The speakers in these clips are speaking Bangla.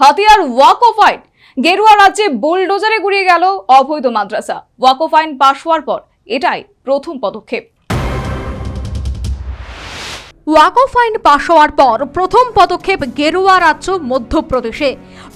হাতিয়ার ওয়াক অফ আইন। গেরুয়া রাজ্যে বুলডোজারে গুড়িয়ে গেল অবৈধ মাদ্রাসা। ওয়াক অফ আইন পাশ হওয়ার পর এটাই প্রথম পদক্ষেপ। ওয়াকফ আইন পাশ হওয়ার পর প্রথম পদক্ষেপ গেরুয়া রাজ্য মধ্যপ্রদেশে।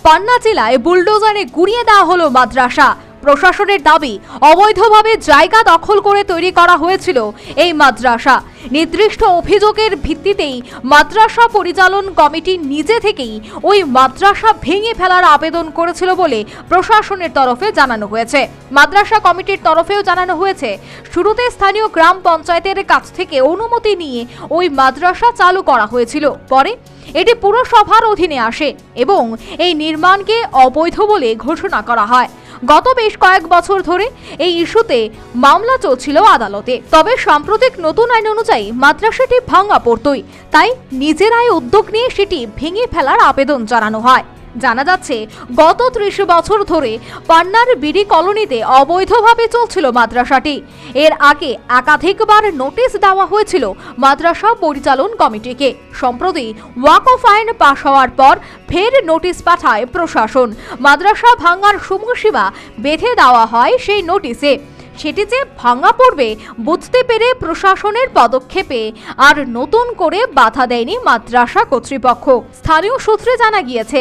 পান্না জেলায় বুলডোজারে গুড়িয়ে দেওয়া হলো মাদ্রাসা। প্রশাসনের দাবি, অবৈধভাবে জায়গা দখল করে তৈরি করা হয়েছিল এই মাদ্রাসা। নির্দিষ্ট অভিযোগের ভিত্তিতেই মাদ্রাসা পরিচালন কমিটি নিজে থেকেই ওই মাদ্রাসা ভেঙে ফেলার আবেদন করেছিল বলে প্রশাসনের তরফে জানানো হয়েছে। মাদ্রাসা কমিটির তরফেও জানানো হয়েছে, শুরুতে স্থানীয় গ্রাম পঞ্চায়েতের কাছ থেকে অনুমতি নিয়ে ওই মাদ্রাসা চালু করা হয়েছিল। পরে এটি পুরসভার অধীনে আসে এবং এই নির্মাণকে অবৈধ বলে ঘোষণা করা হয়। গত বেশ কয়েক বছর ধরে এই ইস্যুতে মামলা চলছিল আদালতে। তবে সাম্প্রতিক নতুন আইন অনুযায়ী মাদ্রাসাটি ভাঙা পড়তই, তাই নিজের আয় উদ্যোগ নিয়ে সেটি ভেঙে ফেলার আবেদন জানানো হয়। জানা যাচ্ছে, গত ত্রিশ বছর ধরে পান্নার বিডি কলোনিতে অবৈধভাবে চলছিল মাদ্রাসাটি। এর আগে একাধিকবার নোটিশ দেওয়া হয়েছিল মাদ্রাসা পরিচালন কমিটিকে। সম্প্রতি ওয়াকফ আইন পাশ হওয়ার পর ফের নোটিশ পাঠায় প্রশাসন। মাদ্রাসা ভাঙার সময়সীমা বেঁধে দেওয়া হয় সেই নোটিশে। সেটি যে ভাঙা পড়বে বুঝতে পেরে প্রশাসনের পদক্ষেপে আর নতুন করে বাধা দেয়নি মাদ্রাসা কর্তৃপক্ষ। স্থানীয় সূত্রে জানা গিয়েছে,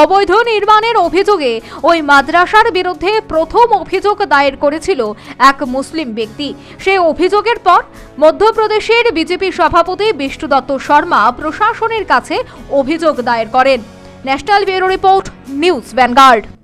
অবৈধ নির্মাণের অভিযোগে ওই মাদ্রাসার বিরুদ্ধে প্রথম অভিযোগ দায়ের করেছিল এক মুসলিম ব্যক্তি। সেই অভিযোগের পর মধ্যপ্রদেশের বিজেপি সভাপতি বিষ্ণু দত্ত শর্মা প্রশাসনের কাছে অভিযোগ দায়ের করেন। National bureau report, news vanguard.